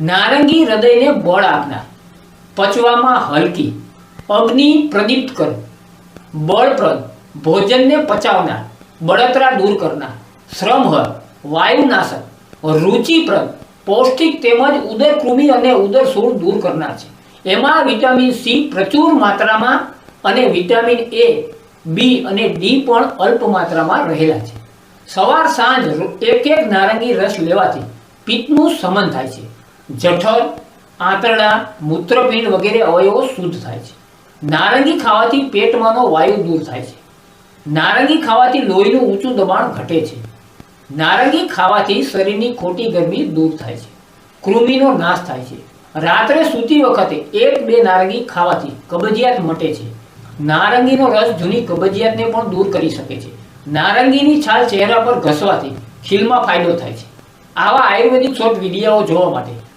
નારંગી હૃદયને બળ આપનાર. પચવામાં હલકી. અગ્નિ પ્રદીપ્ત કર. બળપ્રદ. ભોજનને પચાવનાર. બળતરા દૂર કરનાર. શ્રમહર વાયુનાશક. રુચિપ્રદ. પૌષ્ટિક તેમજ ઉદર અને ઉદર સૂળ દૂર કરનાર છે. એમાં વિટામિન સી પ્રચુર માત્રામાં અને વિટામિન એ, બી અને ડી પણ અલ્પ માત્રામાં રહેલા છે. સવાર સાંજ એક એક નારંગી રસ લેવાથી પિત્તનું સમન થાય છે. જઠર, આંતરડા, મૂત્રપિંડ વગેરે અવયવો શુદ્ધ થાય છે. નારંગી ખાવાથી પેટમાંનો વાયુ દૂર થાય છે. નારંગી ખાવાથી લોહીનું ઊંચું દબાણ ઘટે છે. નારંગી ખાવાથી શરીરની ખોટી ગરમી દૂર થાય છે. કૃમિનો નાશ થાય છે. રાત્રે સૂતી વખતે એક બે નારંગી ખાવાથી કબજિયાત મટે છે. નારંગીનો રસ જૂની કબજિયાતને પણ દૂર કરી શકે છે. નારંગીની છાલ ચહેરા પર ઘસવાથી ખીલમાં ફાયદો થાય છે. આવા આયુર્વેદિક શોર્ટ વીડિયો જોવા માટે